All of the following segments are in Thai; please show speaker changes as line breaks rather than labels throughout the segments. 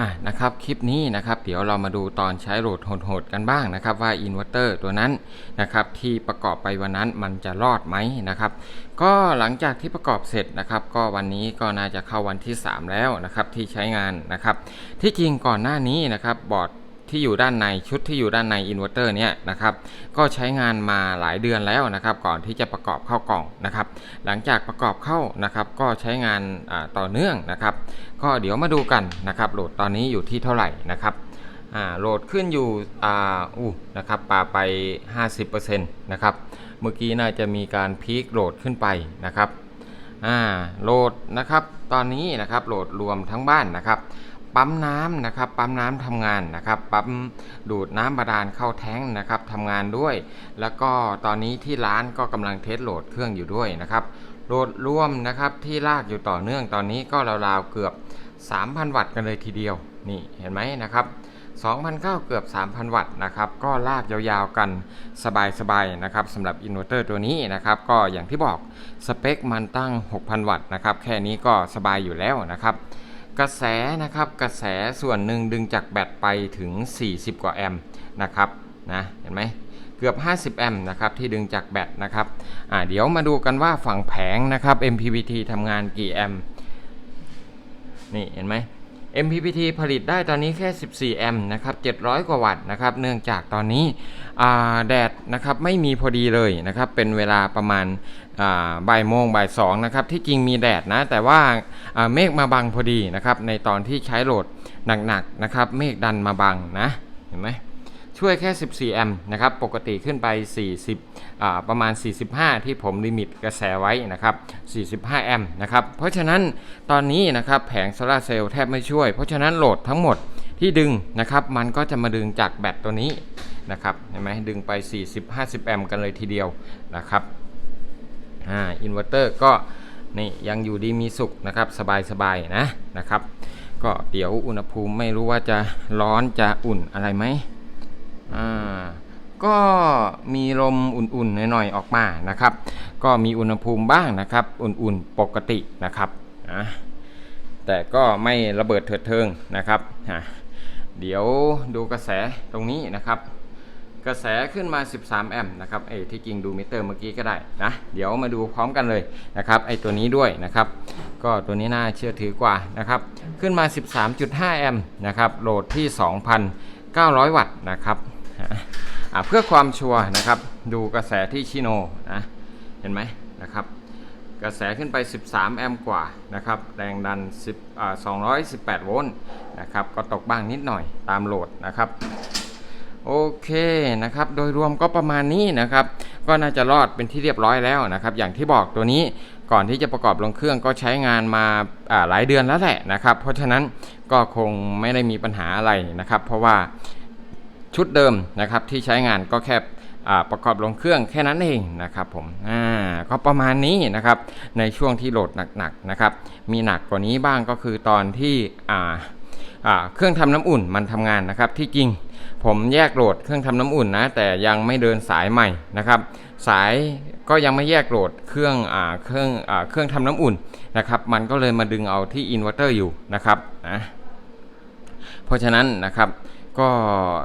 อะนะครับคลิปนี้นะครับเดี๋ยวเรามาดูตอนใช้โหลดโหดๆกันบ้างนะครับว่าอินเวอร์เตอร์ตัวนั้นนะครับที่ประกอบไปวันนั้นมันจะรอดไหมนะครับก็หลังจากที่ประกอบเสร็จนะครับ ก็วันนี้ก็น่าจะเข้าวันที่ 3 แล้วนะครับที่ใช้งานนะครับที่จริงก่อนหน้านี้นะครับบอร์ด ที่อยู่ด้านในชุดที่อยู่ด้านในอินเวอร์เตอร์เนี่ยนะครับก็ใช้งานมาหลายเดือนแล้วนะครับ ก่อนที่จะประกอบเข้ากล่องนะครับ หลังจากประกอบเข้านะครับ ก็ใช้งานต่อเนื่องนะครับ ก็เดี๋ยวมาดูกันนะครับโหลดตอนนี้อยู่ที่เท่าไหร่นะครับโหลดขึ้นอยู่อ่าอู้นะครับปาไป 50%นะครับเมื่อกี้น่าจะมีการพีคโหลดขึ้นไปนะครับอ่าโหลดนะครับตอนนี้นะครับโหลดรวมทั้งบ้านนะครับ ปั๊มน้ำนะครับปั๊มน้ำทำงานนะครับปั๊มดูดน้ำบาดาลเข้าแท้งนะครับทำงานด้วย แล้วก็ตอนนี้ที่ร้านก็กำลังเทสโหลดเครื่องอยู่ด้วยนะครับโหลดรวมนะครับที่ลากอยู่ต่อเนื่องตอนนี้ก็ราวๆเกือบ 3,000 วัตต์กันเลยทีเดียวนี่เห็นไหมนะครับ2,009เกือบ 3,000 วัตต์นะครับก็ลากยาวๆกันสบายๆนะครับสำหรับอินเวอร์เตอร์ตัวนี้นะครับก็อย่างที่บอกสเปคมันตั้ง 6,000 วัตต์นะครับแค่นี้ก็สบายอยู่แล้วนะครับ กระแสนะครับกระแสส่วนหนึ่งดึงจากแบตไปถึง 40 กว่าแอมป์นะครับนะเห็นไหมเกือบ 50 แอมป์นะครับที่ดึงจากแบตนะครับอ่าเดี๋ยวมาดูกันว่าฝั่งแผงนะครับ MPPT ทำงานกี่แอมป์นี่เห็นไหม MPPT ผลิตได้ตอนนี้แค่ 14 แอมป์นะครับ 700 กว่าวัตต์นะครับ เนื่องจากตอนนี้แดดนะครับไม่มีพอดีเลยนะครับ เป็นเวลาประมาณาบ่ายโมงบ่ายสองนะครับ ที่จริงมีแดดนะ แต่ว่าอ่าเมฆมาบังพอดีนะครับ ในตอนที่ใช้โหลดหนักๆนะครับ เมฆดันมาบังนะ เห็นไหม ช่วยแค่ 14 แอมป์นะครับ ปกติขึ้นไป 40 ประมาณ 45 ที่ผมลิมิตกระแสไว้นะครับ 45 แอมป์นะครับ เพราะฉะนั้นตอนนี้นะครับแผงโซลาเซลล์แทบไม่ช่วย เพราะฉะนั้นโหลดทั้งหมดที่ดึงนะครับ มันก็จะมาดึงจากแบตตัวนี้นะครับ เห็นไหมดึงไป 40-50 แอมป์กันเลยทีเดียวนะครับ อ่า อินเวอร์เตอร์ก็นี่ยังอยู่ดีมีสุขนะครับ สบายๆนะนะครับ ก็เดี๋ยวอุณหภูมิไม่รู้ว่าจะร้อนจะอุ่นอะไรไหม อ่าก็มีลมอุ่นๆหน่อยๆออกมานะครับ ก็มีอุณหภูมิบ้างนะครับ อุ่นๆปกตินะครับนะแต่ก็ไม่ระเบิดเถิดเทิงนะครับฮะเดี๋ยวดูกระแสตรงนี้นะครับ กระแสขึ้นมา 13 แอมป์นะครับเอที่จริงดูมิเตอร์เมื่อกี้ก็ได้นะเดี๋ยวมาดูพร้อมกันเลยนะครับไอ้ตัวนี้ด้วยนะครับ ก็ตัวนี้น่าเชื่อถือกว่านะครับขึ้นมา 13.5 แอมป์นะครับโหลดที่ 2,900 วัตต์นะครับ เพื่อความชัวร์นะครับ ดูกระแสที่ชิโนนะเห็นไหมนะครับ กระแสขึ้นไป 13 แอมป์กว่านะครับ แรงดัน10อ่า218 โวลต์นะครับ ก็ตกบ้างนิดหน่อยตามโหลดนะครับโอเคนะครับ โดยรวมก็ประมาณนี้นะครับ ก็น่าจะรอดเป็นที่เรียบร้อยแล้วนะครับ อย่างที่บอกตัวนี้ก่อนที่จะประกอบลงเครื่องก็ใช้งานมาอ่าหลายเดือนแล้วแหละนะครับ เพราะฉะนั้นก็คงไม่ได้มีปัญหาอะไรนะครับ เพราะว่า ชุดเดิมนะครับที่ใช้งานก็แค่ประกอบลงเครื่องแค่นั้นเองนะครับผมอ่าก็ประมาณนี้นะครับในช่วงที่โหลดหนักๆนะครับมีหนักกว่านี้บ้างก็คือตอนที่อ่าเครื่องทำน้ำอุ่นมันทำงานนะครับที่จริงผมแยกโหลดเครื่องทำน้ำอุ่นนะแต่ยังไม่เดินสายใหม่นะครับสายก็ยังไม่แยกโหลดเครื่องอ่าเครื่องอ่าเครื่องทำน้ำอุ่นนะครับมันก็เลยมาดึงเอาที่อินเวอร์เตอร์อยู่นะครับนะเพราะฉะนั้นนะครับ ก็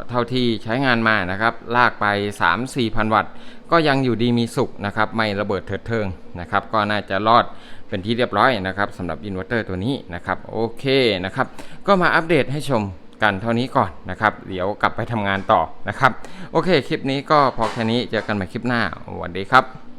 เท่าที่ใช้งานมานะครับลากไป 3-4พันวัตต์ ก็ยังอยู่ดีมีสุขนะครับไม่ระเบิดเถิดเทิงนะครับก็น่าจะรอดเป็นที่เรียบร้อยนะครับสำหรับอินเวอร์เตอร์ตัวนี้นะครับโอเคนะครับก็มาอัปเดตให้ชมกันเท่านี้ก่อนนะครับเดี๋ยวกลับไปทำงานต่อนะครับ โอเค คลิปนี้ก็พอแค่นี้เจอกันใหม่คลิปหน้าสวัสดีครับ